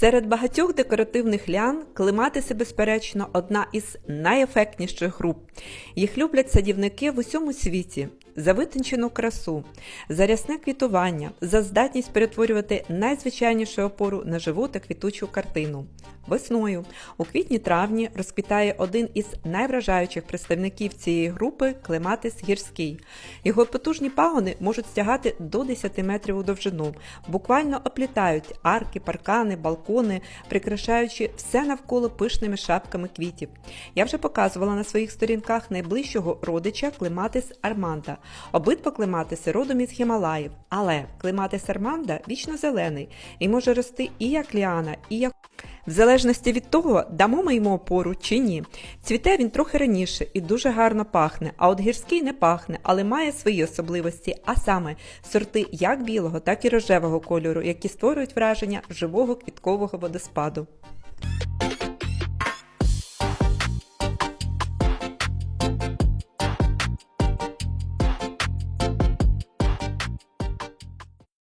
Серед багатьох декоративних лян клематиси, безперечно, одна із найефектніших груп. Їх люблять садівники в усьому світі за витончену красу, за рясне квітування, за здатність перетворювати найзвичайнішу опору на живу та квітучу картину. Весною у квітні-травні розквітає один із найвражаючих представників цієї групи клематис гірський. Його потужні пагони можуть стягати до 10 метрів у довжину, буквально оплітають арки, паркани, балкони, прикрашаючи все навколо пишними шапками квітів. Я вже показувала на своїх сторінках найближчого родича клематис арманда. Обидва клематиси родом із Гімалаїв, але клематис арманда вічно зелений і може рости і як ліана, і як в залежності від того, дамо ми йому опору чи ні. Цвіте він трохи раніше і дуже гарно пахне, а от гірський не пахне, але має свої особливості, а саме сорти як білого, так і рожевого кольору, які створюють враження живого квіткового водоспаду.